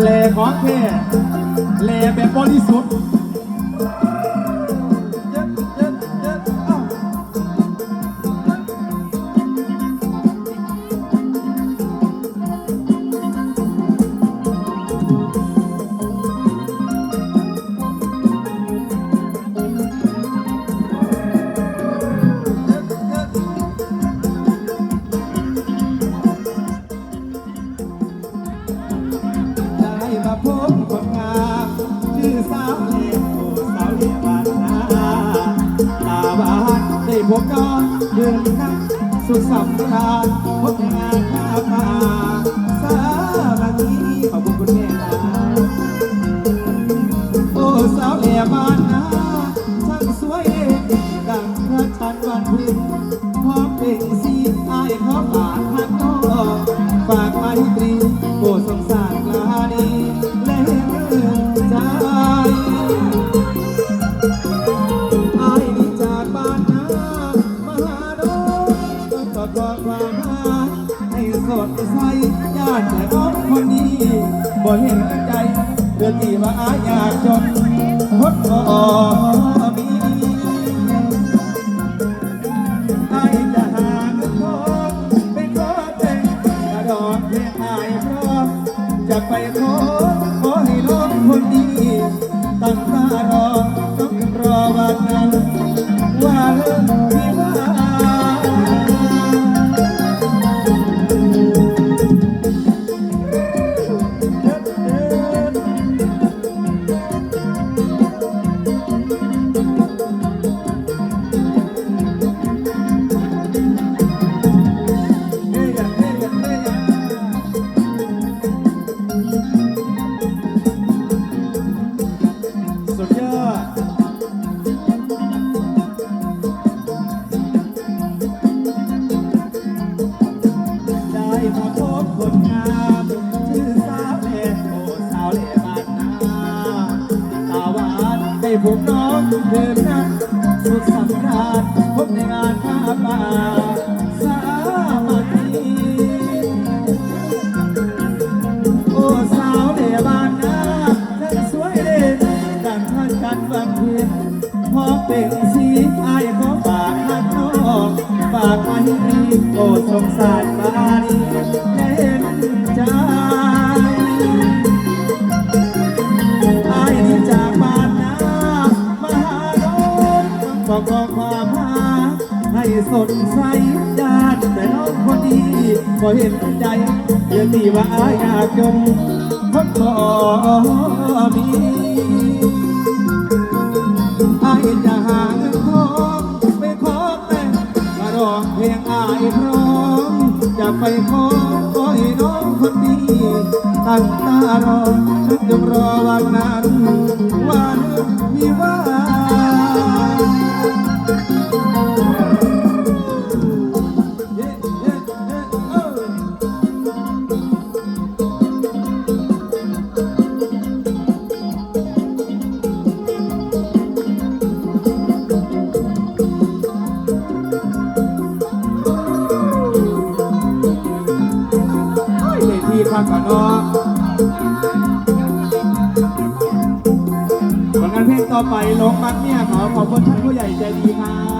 แหล่ของแท้แหล่แบบานได้พบน้องเดินนักสุดสันต์ราญพบงานหน้ามาสามัคคีขอบคุณคุณแม่นะโอ้สาวแหลี้ยบ้านนาช่างสวยดังพระจันทร์วันเพ็ญพร้อมเพลงสีอายพร้อม ต้อกความหาให้สดใสญาติแต่อ้อมคนนี้บ่เห็นใจเรื่อดที่ว่าอายอยากจนหดบ่อานได้พบน้องเดินนักสุขสำราญพบในงานผ้าป่าสามัคคีโอ้สาวเล่บ้านนาทั้งสวยเด่นดังท่านกันบางเพียนพอเป็นสีอายขอฝากท่านน้องฝากมาให้ดีโอ้สงสารบ้าดีเล่นใจอ สดใสญาติแต่น้องคนดีก็เห็นใจเรื่องที่ว่าอายากจนคนก็มีอายจะหาเงินทองไปขอแต่มารองเพลงอายพร้อมจะไปขอขอให้น้องคนดีตั้งตารอนึกจงรอวันนั้นวันวิวาากันเนาะผลงานเพลงต่อไปลงมักเนี่ยขอขอบคุณท่านผู้ใหญ่ใจดีครับ